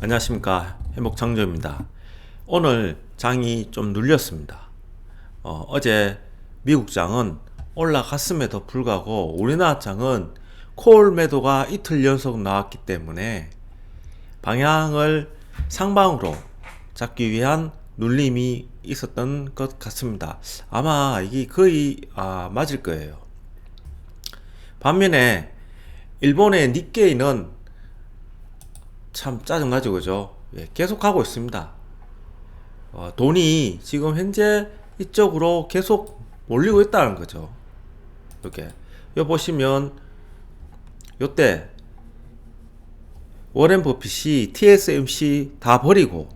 안녕하십니까 해목창조입니다. 오늘 장이 좀 눌렸습니다. 어, 제 미국 장은 올라갔음에도 불구하고 우리나라 장은 콜 매도가 이틀 연속 나왔기 때문에 방향을 상방으로 잡기 위한 눌림이 있었던 것 같습니다. 아마 이게 거의 아, 맞을 거예요. 반면에 일본의 니케이는 참 짜증나죠, 그죠? 예, 계속 가고 있습니다. 어, 돈이 지금 현재 이쪽으로 계속 몰리고 있다는 거죠. 이렇게. 여 보시면, 요때, 워렌 버핏이 TSMC 다 버리고,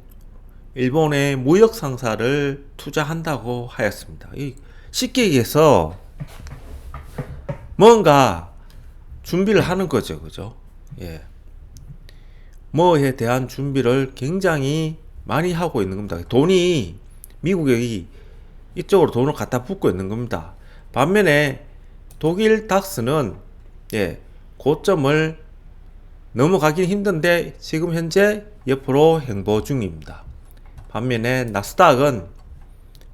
일본의 무역 상사를 투자한다고 하였습니다. 쉽게 얘기해서, 뭔가 준비를 하는 거죠. 그죠? 예. 뭐에 대한 준비를 굉장히 많이 하고 있는 겁니다. 돈이 미국이 이쪽으로 돈을 갖다 붓고 있는 겁니다. 반면에 독일 닥스는 예, 고점을 넘어가긴 힘든데 지금 현재 옆으로 행보 중입니다. 반면에 나스닥은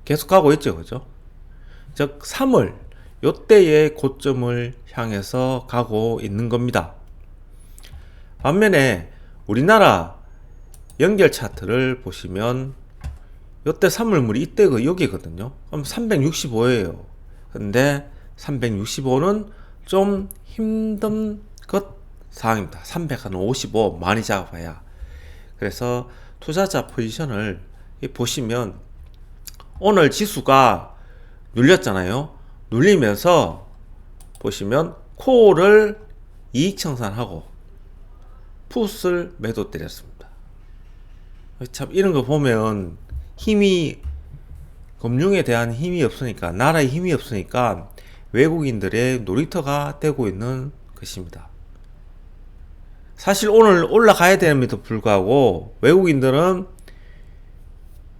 계속하고 있죠. 그죠? 즉 3월 요때의 고점을 향해서 가고 있는 겁니다. 반면에 우리나라 연결 차트를 보시면 요때 산물물이 이때 그 여기거든요. 그럼 365예요. 근데 365는 좀 힘든 것 사항입니다. 355 많이 잡아야. 그래서 투자자 포지션을 보시면 오늘 지수가 눌렸잖아요. 눌리면서 보시면 코를 이익 청산하고 풋을 매도 때렸습니다. 참 이런 거 보면 힘이 금융에 대한 힘이 없으니까 나라에 힘이 없으니까 외국인들의 놀이터가 되고 있는 것입니다. 사실 오늘 올라가야 됨에도 불구하고 외국인들은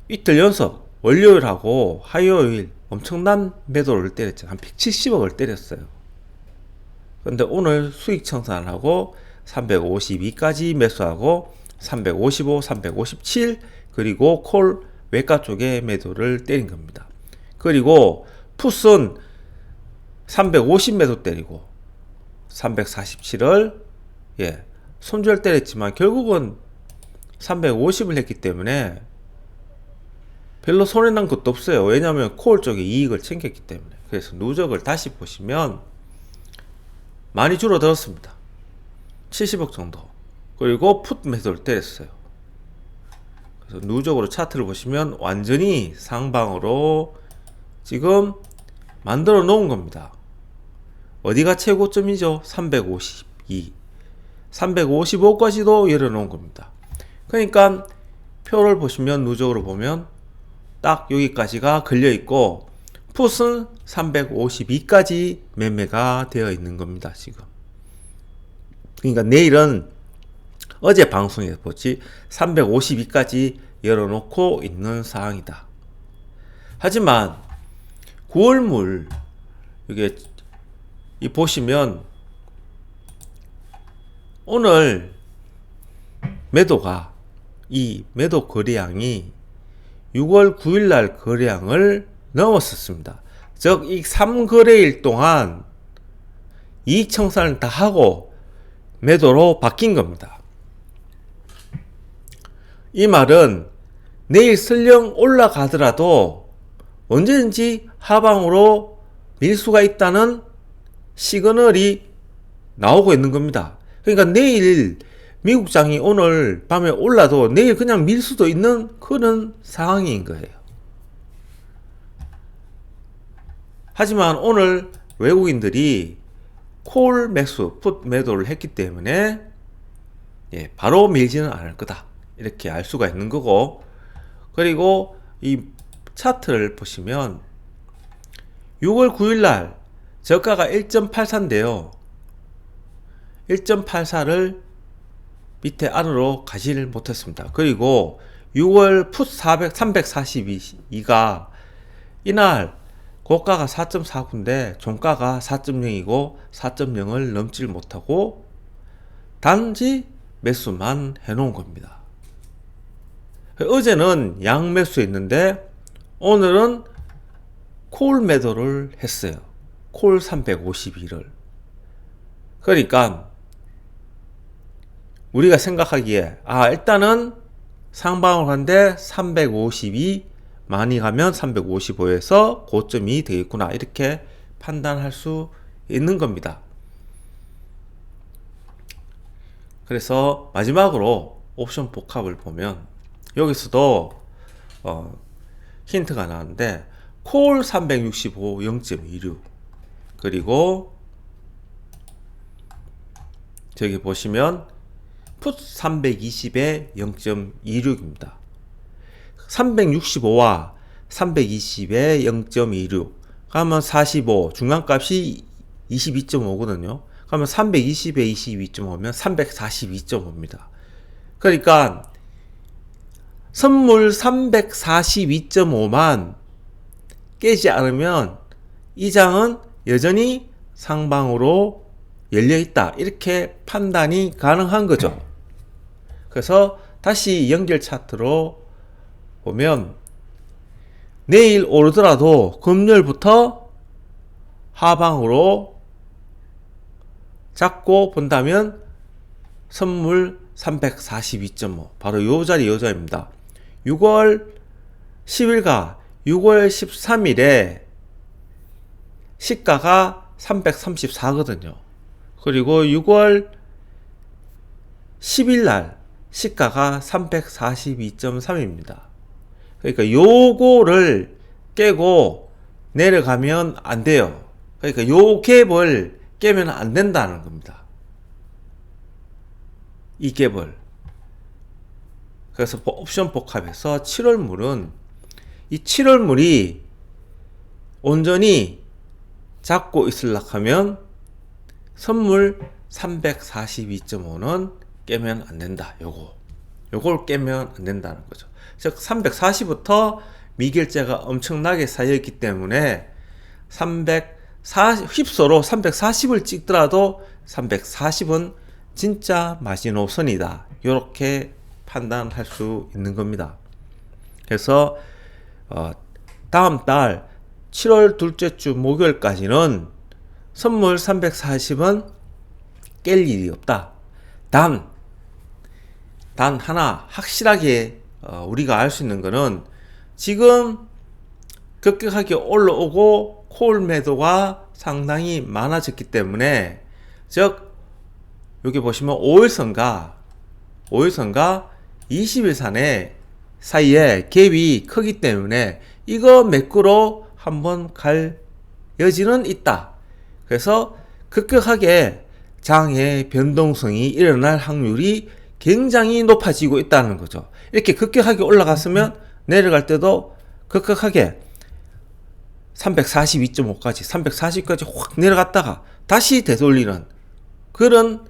이틀 연속 월요일하고 화요일 엄청난 매도를 때렸죠. 한 170억을 때렸어요. 근데 오늘 수익 청산하고 352까지 매수하고 355, 357 그리고 콜 외가 쪽에 매도를 때린 겁니다. 그리고 풋은 350 매도 때리고 347을 예, 손절 때렸지만 결국은 350을 했기 때문에 별로 손해 난 것도 없어요. 왜냐하면 콜 쪽에 이익을 챙겼기 때문에. 그래서 누적을 다시 보시면 많이 줄어들었습니다. 70억 정도. 그리고 풋 매도를 때렸어요. 그래서 누적으로 차트를 보시면 완전히 상방으로 지금 만들어 놓은 겁니다. 어디가 최고점이죠? 352. 355까지도 열어놓은 겁니다. 그러니까 표를 보시면 누적으로 보면 딱 여기까지가 걸려 있고 풋은 352까지 매매가 되어 있는 겁니다. 지금. 그러니까 내일은 어제 방송에 보지 352까지 열어놓고 있는 상황이다. 하지만 9월물 이게 이 보시면 오늘 매도가 이 매도 거래량이 6월 9일 날 거래량을 넘었었습니다. 즉 이 3거래일 동안 이익 청산을 다 하고 매도로 바뀐 겁니다. 이 말은 내일 설령 올라가더라도 언제든지 하방으로 밀 수가 있다는 시그널이 나오고 있는 겁니다. 그러니까 내일 미국장이 오늘 밤에 올라도 내일 그냥 밀 수도 있는 그런 상황인 거예요. 하지만 오늘 외국인들이 콜 매수, 풋 매도를 했기 때문에 예, 바로 밀지는 않을 거다. 이렇게 알 수가 있는 거고 그리고 이 차트를 보시면 6월 9일 날 저가가 1.84인데요. 1.84를 밑에 안으로 가지를 못했습니다. 그리고 6월 풋 400, 342가 이날 고가가 4.49인데 종가가 4.0이고 4.0을 넘질 못하고 단지 매수만 해놓은 겁니다. 어제는 양매수 했는데 오늘은 콜 매도를 했어요. 콜 352를. 그러니까 우리가 생각하기에 아 일단은 상방을 한데 352 많이 가면 355에서 고점이 되겠구나 이렇게 판단할 수 있는 겁니다. 그래서 마지막으로 옵션 복합을 보면 여기서도 어, 힌트가 나왔는데 콜 365 0.26 그리고 저기 보시면 풋 320에 0.26입니다. 365와 320에 0.26 그러면 45 중간값이 22.5거든요. 그러면 320에 22.5면 342.5입니다. 그러니까 선물 342.5만 깨지 않으면 이 장은 여전히 상방으로 열려 있다. 이렇게 판단이 가능한 거죠. 그래서 다시 연결 차트로 보면 내일 오르더라도 금요일부터 하방으로 잡고 본다면 선물 342.5 바로 요 자리 요 자리입니다. 6월 10일과 6월 13일에 시가가 334거든요. 그리고 6월 10일 날 시가가 342.3입니다. 그러니까 요거를 깨고 내려가면 안 돼요. 그러니까 요 갭을 깨면 안 된다는 겁니다. 이 갭을. 그래서 옵션 복합에서 7월물은 이 7월물이 온전히 잡고 있을라 하면 선물 342.5는 깨면 안 된다. 요거. 요걸 깨면 안 된다는 거죠. 즉 340부터 미결제가 엄청나게 쌓여있기 때문에 340 휩소로 340을 찍더라도 340은 진짜 마지노선이다. 이렇게 판단할 수 있는 겁니다. 그래서 어, 다음 달 7월 둘째 주 목요일까지는 선물 340은 깰 일이 없다. 단, 단 하나 확실하게 어, 우리가 알 수 있는 거는 지금 급격하게 올라오고 콜 매도가 상당히 많아졌기 때문에 즉 여기 보시면 5일선과 5일선과 20일선의 사이에 갭이 크기 때문에 이거 매꾸로 한번 갈 여지는 있다. 그래서 급격하게 장의 변동성이 일어날 확률이 굉장히 높아지고 있다는 거죠. 이렇게 급격하게 올라갔으면 내려갈 때도 급격하게 342.5까지, 340까지 확 내려갔다가 다시 되돌리는 그런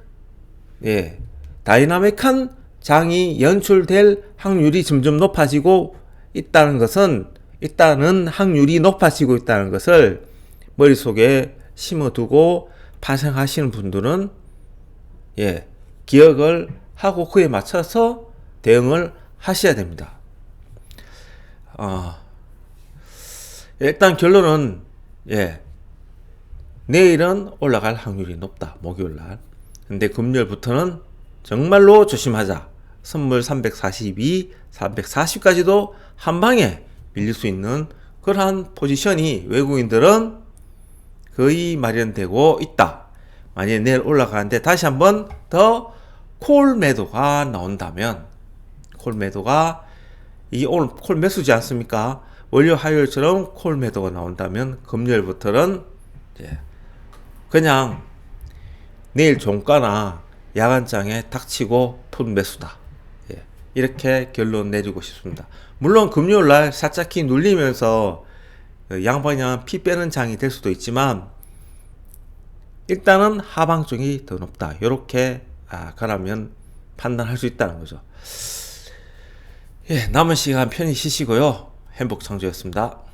예, 다이나믹한 장이 연출될 확률이 점점 높아지고 있다는 것은 일단은 확률이 높아지고 있다는 것을 머릿속에 심어두고 발생하시는 분들은 예, 기억을 하고 그에 맞춰서 대응을 하셔야 됩니다. 어, 일단 결론은 예, 내일은 올라갈 확률이 높다. 목요일 날. 근데 금요일부터는 정말로 조심하자. 선물 342, 340까지도 한 방에 밀릴 수 있는 그러한 포지션이 외국인들은 거의 마련되고 있다. 만약에 내일 올라가는데 다시 한번 더 콜 매도가 나온다면 콜 매도가 이 오늘 콜 매수지 않습니까? 월요 화요일처럼 콜 매도가 나온다면 금요일부터는 그냥 내일 종가나 야간장에 닥치고 푼 매수다. 예, 이렇게 결론 내리고 싶습니다. 물론 금요일 날 살짝히 눌리면서 그 양방향 피 빼는 장이 될 수도 있지만 일단은 하방 쪽이 더 높다. 이렇게 아, 가라면 판단할 수 있다는 거죠. 예, 남은 시간 편히 쉬시고요. 행복 창조였습니다.